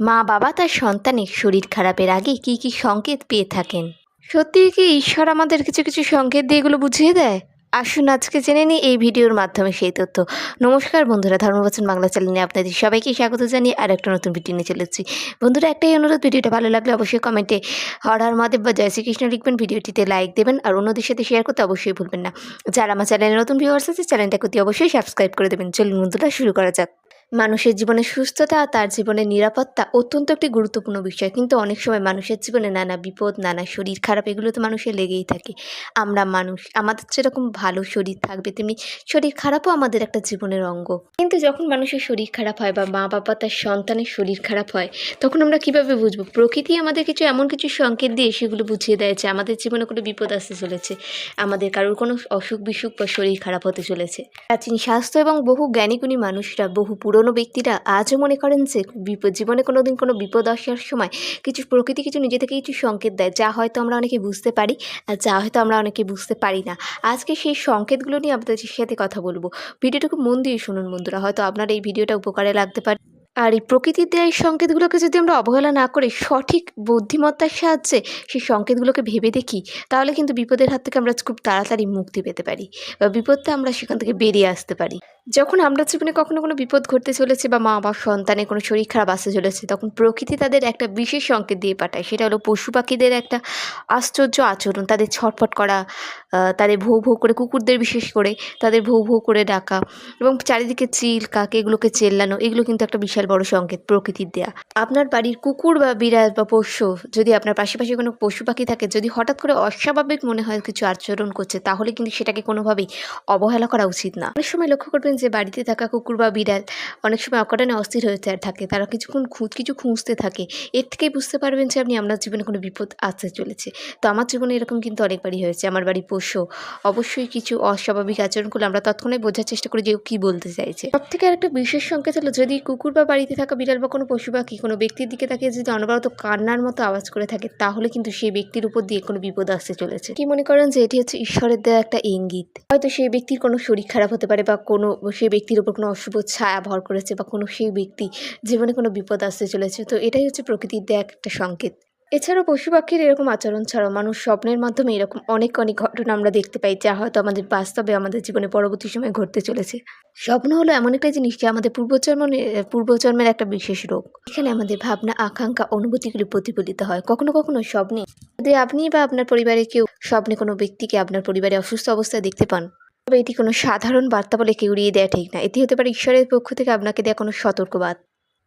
মা বাবা তার সন্তানের শরীর খারাপের আগে কি কি সংকেত পেয়ে থাকেন? সত্যি কি ঈশ্বর আমাদের কিছু কিছু সংকেত দিয়ে এগুলো বুঝিয়ে দেয়? আসুন আজকে জেনে নিই এই ভিডিওর মাধ্যমে সেই তথ্য। নমস্কার বন্ধুরা, ধর্মবচন বাংলা চ্যানেলে আপনাদের সবাইকে স্বাগত জানিয়ে আর একটা নতুন ভিডিও নিয়ে চলেছি বন্ধুরা, একটাই অনুরোধ, ভিডিওটা ভালো লাগলে অবশ্যই কমেন্টে হর হর মহাদেব বা জয় শ্রীকৃষ্ণ লিখবেন, ভিডিওটিতে লাইক দেবেন আর অন্যদের সাথে শেয়ার করতে অবশ্যই ভুলবেন না। যারা আমার চ্যানেলে নতুন ভিউয়ার্স আছে চ্যানেলটা অতি অবশ্যই সাবস্ক্রাইব করে দেবেন। চলুন বন্ধুরা, শুরু করা যাক। মানুষের জীবনে সুস্থতা তার জীবনের নিরাপত্তা অত্যন্ত একটি গুরুত্বপূর্ণ বিষয়। কিন্তু অনেক সময় মানুষের জীবনে নানা বিপদ, নানা শরীর খারাপ, এগুলো তো মানুষের লেগেই থাকে। আমরা মানুষ, আমাদের যেরকম ভালো শরীর থাকবে, তেমনি শরীর খারাপও আমাদের একটা জীবনের অঙ্গ। কিন্তু যখন মানুষের শরীর খারাপ হয় বা মা বাবা তার সন্তানের শরীর খারাপ হয়, তখন আমরা কীভাবে বুঝব? প্রকৃতি আমাদের কিছু এমন কিছু সংকেত দিয়ে সেগুলো বুঝিয়ে দেয় যে আমাদের জীবনে কোনো বিপদ আসতে চলেছে। আমাদের কারোর কোনো অসুখ বিসুখ বা শরীর খারাপ হতে চলেছে। প্রাচীন স্বাস্থ্য এবং বহু জ্ঞানীগুণী মানুষরা বহু পুরনো ব্যক্তিরা আজও মনে করেন যে বিপদ জীবনে কোনো দিন কোনো বিপদ আসার সময় কিছু প্রকৃতি, কিছু নিজে থেকে কিছু সংকেত দেয়, যা হয়তো আমরা অনেকে বুঝতে পারি, আর যা হয়তো আমরা অনেকে বুঝতে পারি না। আজকে সেই সংকেতগুলো নিয়ে আপনাদের সাথে কথা বলব। ভিডিওটা খুব মন দিয়ে শুনুন বন্ধুরা, হয়তো আপনার এই ভিডিওটা উপকারে লাগতে পারে। আর এই প্রকৃতির দেওয়া এই সংকেতগুলোকে যদি আমরা অবহেলা না করে সঠিক বুদ্ধিমত্তার সাহায্যে সেই সংকেতগুলোকে ভেবে দেখি, তাহলে কিন্তু বিপদের হাত থেকে আমরা খুব তাড়াতাড়ি মুক্তি পেতে পারি, বা বিপদটা আমরা সেখান থেকে বেরিয়ে আসতে পারি। যখন আমরা জীবনে কখনো কোনো বিপদ ঘটতে চলেছে বা মা বা সন্তানের কোনো শরীর খারাপ আসতে চলেছে, তখন প্রকৃতি তাদের একটা বিশেষ সংকেত দিয়ে পাঠায়। সেটা হলো পশু পাখিদের একটা আশ্চর্য আচরণ, তাদের ছটফট করা তাদের ভৌ ভৌ করে কুকুরদের বিশেষ করে তাদের ভৌ ভৌ করে ডাকা এবং চারিদিকে চিল, কাক এগুলোকে চেল্লানো, এগুলো কিন্তু একটা বিশাল বড় সংকেত প্রকৃতির দেয়া। আপনার বাড়ির কুকুর বা বিড়াল বা পোষ্য যদি আপনার পাশাপাশি কোনো পশু পাখি থাকে, যদি হঠাৎ করে অস্বাভাবিক মনে হয় কিছু আচরণ করছে, তাহলে কিন্তু সেটাকে কোনোভাবেই অবহেলা করা উচিত না। অনেক সময় লক্ষ্য করবেন যে বাড়িতে থাকা কুকুর বা বিড়াল অনেক সময় অকারণে অস্থির হয়ে থাকে। তারা কিছুক্ষণ খুঁজ কিছু খুঁজতে থাকে। এর থেকেই বুঝতে পারবেন যে আপনি আপনার জীবনে কোনো বিপদ আসতে চলেছে। তো আমার জীবনে এরকম কিন্তু অনেকবারই হয়েছে। আমার বাড়ি পোষ্য অবশ্যই কিছু অস্বাভাবিক আচরণ করলে আমরা তৎক্ষণাৎ বোঝার চেষ্টা করি যে কী বলতে চাইছে। সব থেকে আরেকটা বিশেষ সংকেত হলো, যদি কুকুর বা বাড়িতে থাকা বিড়াল বা কোনো পশু পাখি কোনো ব্যক্তির দিকে তাকিয়ে যদি অনবরত কান্নার মতো আওয়াজ করে থাকে, তাহলে কিন্তু সেই ব্যক্তির উপর দিয়ে কোনো বিপদ আসতে চলেছে। কি মনে করেন যে এটি হচ্ছে ঈশ্বরের দেওয়া একটা ইঙ্গিত? হয়তো সেই ব্যক্তির কোনো শরীর খারাপ হতে পারে বা কোনো সেই ব্যক্তির উপর কোনো অশুভ ছায়া ভর করেছে বা কোনো সেই ব্যক্তি জীবনে কোনো বিপদ আসতে চলেছে। তো এটাই হচ্ছে প্রকৃতির দেয়া একটা সংকেত। এছাড়াও পশু পাখির এরকম আচরণ ছাড়াও মানুষ স্বপ্নের মাধ্যমে এরকম অনেক অনেক ঘটনা আমরা দেখতে পাই যা হয়তো আমাদের বাস্তবে আমাদের জীবনে পরবর্তী সময়ে ঘটতে চলেছে। স্বপ্ন হলো এমন একটা জিনিস যা আমাদের পূর্বজন্মের পূর্বজন্মের একটা বিশেষ রোগ। এখানে আমাদের ভাবনা, আকাঙ্ক্ষা, অনুভূতিগুলি প্রতিফলিত হয়। কখনো কখনো স্বপ্নে যদি আপনি বা আপনার পরিবারের কেউ স্বপ্নে কোনো ব্যক্তিকে আপনার পরিবারে অসুস্থ অবস্থায় দেখতে পান তবে এটি কোনো সাধারণ বার্তা বলে কেউ উড়িয়ে দেওয়া ঠিক না। এটি হতে পারে ঈশ্বরের পক্ষ থেকে আপনাকে দেওয়া কোনো সতর্কবাদ।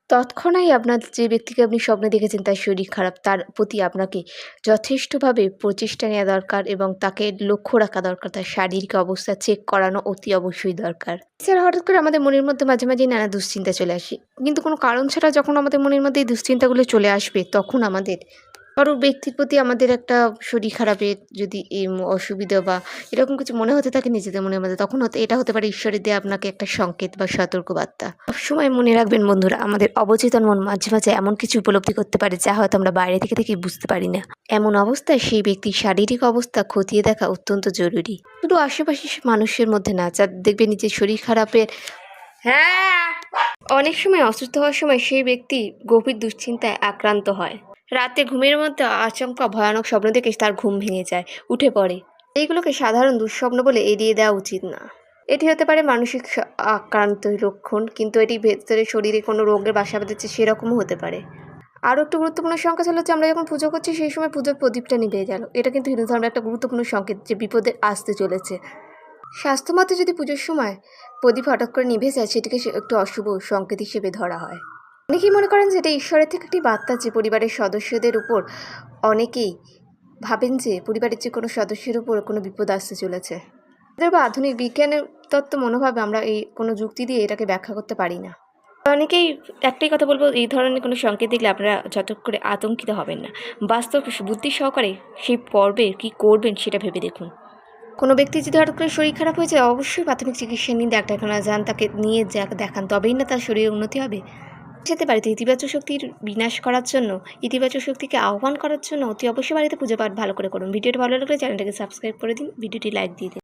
তৎক্ষণাৎ আপনার যে ব্যক্তিকে আপনি স্বপ্নে দেখেছেন তার শরীর খারাপ, তার প্রতি আপনাকে যথেষ্টভাবে প্রচেষ্টা নেওয়া দরকার এবং তাকে লক্ষ্য রাখা দরকার, তার শারীরিক অবস্থা চেক করানো অতি অবশ্যই দরকার। এছাড়া হঠাৎ করে আমাদের মনের মধ্যে মাঝে মাঝে নানা দুশ্চিন্তা চলে আসে। কিন্তু কোনো কারণ ছাড়া যখন আমাদের মনের মধ্যে এই দুশ্চিন্তাগুলো চলে আসবে, তখন আমাদের কারও ব্যক্তির প্রতি আমাদের একটা শরীর খারাপের যদি অসুবিধা বা এরকম কিছু মনে হতে থাকে নিজেদের মনের মধ্যে, তখন হতে, এটা হতে পারে ঈশ্বরের দিয়ে আপনাকে একটা সংকেত বা সতর্কবার্তা। সবসময় মনে রাখবেন বন্ধুরা, আমাদের অবচেতন মন মাঝে মাঝে এমন কিছু উপলব্ধি করতে পারে যা হয়তো আমরা বাইরে থেকে থেকে বুঝতে পারি না। এমন অবস্থায় সেই ব্যক্তির শারীরিক অবস্থা খতিয়ে দেখা অত্যন্ত জরুরি। শুধু আশেপাশে মানুষের মধ্যে না, যা দেখবে নিজের শরীর খারাপের হ্যাঁ! অনেক সময় অসুস্থ হওয়ার সময় সেই ব্যক্তি গভীর দুশ্চিন্তায় আক্রান্ত হয়। রাতে ঘুমের মধ্যে আচমকা ভয়ানক স্বপ্ন দেখে তার ঘুম ভেঙে যায়, উঠে পড়ে। এইগুলোকে সাধারণ দুঃস্বপ্ন বলে এড়িয়ে দেওয়া উচিত না। এটি হতে পারে মানসিক আক্রান্ত লক্ষণ, কিন্তু এটি ভেতরে শরীরে কোনো রোগের বাসা বেঁধেছে সেরকমও হতে পারে। আরও একটু গুরুত্বপূর্ণ সংকেত হলো যে আমরা যখন পুজো করছি, সেই সময় পুজোর প্রদীপটা নিভে গেল। এটা কিন্তু হিন্দু ধর্মের একটা গুরুত্বপূর্ণ সংকেত যে বিপদে আসতে চলেছে। স্বাস্থ্যমতে যদি পুজোর সময় প্রদীপ হঠাৎ করে নিভে যায়, সেটিকে একটু অশুভ সংকেত হিসেবে ধরা হয়। অনেকেই মনে করেন যে এটা ঈশ্বরের থেকে একটি বার্তা যে পরিবারের সদস্যদের উপর অনেকেই ভাবেন যে পরিবারের যে কোনো সদস্যের উপর কোনো বিপদ আসতে চলেছে। বা আধুনিক বিজ্ঞানের তত্ত্ব মনোভাবে আমরা এই কোনো যুক্তি দিয়ে এটাকে ব্যাখ্যা করতে পারি না। অনেকেই একটাই কথা বলব এই ধরনের কোনো সংকেত দেখলে আপনারা যত করে আতঙ্কিত হবেন না। বাস্তব বুদ্ধি সহকারে সেই পর্বে কী করবেন সেটা ভেবে দেখুন। কোনো ব্যক্তি যদি হঠাৎ করে শরীর খারাপ হয়ে যায় অবশ্যই প্রাথমিক চিকিৎসা নিয়ে ডাক্তারখানা যান তাকে নিয়ে যা দেখান তবেই না তার শরীরের উন্নতি হবে। যেতে বাড়িতে ইতিবাচক শক্তির বিনাশ করার জন্য, ইতিবাচক শক্তিকে আহ্বান করার জন্য অতি অবশ্যই বাড়িতে পুজো পাঠ ভালো করে করুন। ভিডিওটি ভালো লাগলে চ্যানেলটাকে সাবস্ক্রাইব করে দিন, ভিডিওটি লাইক দিয়ে দিন।